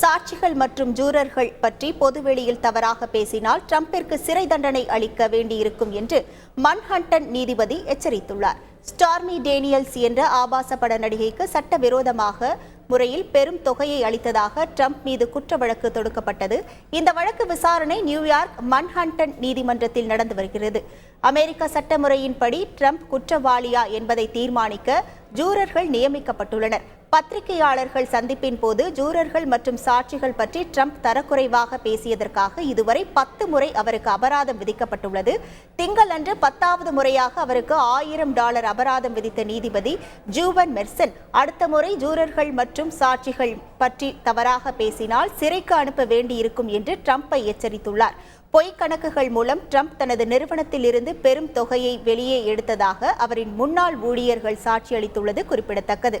சாட்சிகள் மற்றும் ஜூரர்கள் பற்றி பொதுவெளியில் தவறாக பேசினால் ட்ரம்பிற்கு சிறை தண்டனை அளிக்க வேண்டியிருக்கும் என்று மன்ஹண்டன் நீதிபதி எச்சரித்துள்ளார். ஸ்டார்மி டேனியல்ஸ் என்ற ஆபாச பட நடிகைக்கு சட்டவிரோதமாக முறையில் பெரும் தொகையை அளித்ததாக ட்ரம்ப் மீது குற்ற வழக்கு தொடுக்கப்பட்டது. இந்த வழக்கு விசாரணை நியூயார்க் மன்ஹண்டன் நீதிமன்றத்தில் நடந்து வருகிறது. அமெரிக்க சட்டமுறையின்படி ட்ரம்ப் குற்றவாளியா என்பதை தீர்மானிக்க ஜூரர்கள் நியமிக்கப்பட்டுள்ளனர். பத்திரிகையாளர்கள் சந்திப்பின் போது ஜூரர்கள் மற்றும் சாட்சிகள் பற்றி ட்ரம்ப் தரக்குறைவாக பேசியதற்காக இதுவரை பத்து முறை அவருக்கு அபராதம் விதிக்கப்பட்டுள்ளது. திங்களன்று பத்தாவது முறையாக அவருக்கு ஆயிரம் டாலர் அபராதம் விதித்த நீதிபதி ஜூவன் மெர்சன் அடுத்த முறை ஜூரர்கள் மற்றும் சாட்சிகள் பற்றி தவறாக பேசினால் சிறைக்கு அனுப்ப வேண்டியிருக்கும் என்று ட்ரம்ப்பை எச்சரித்துள்ளார். பொய் கணக்குகள் மூலம் ட்ரம்ப் தனது நிறுவனத்தில் இருந்து பெரும் தொகையை வெளியே எடுத்ததாக அவரின் முன்னாள் ஊழியர்கள் சாட்சியளித்துள்ளது குறிப்பிடத்தக்கது.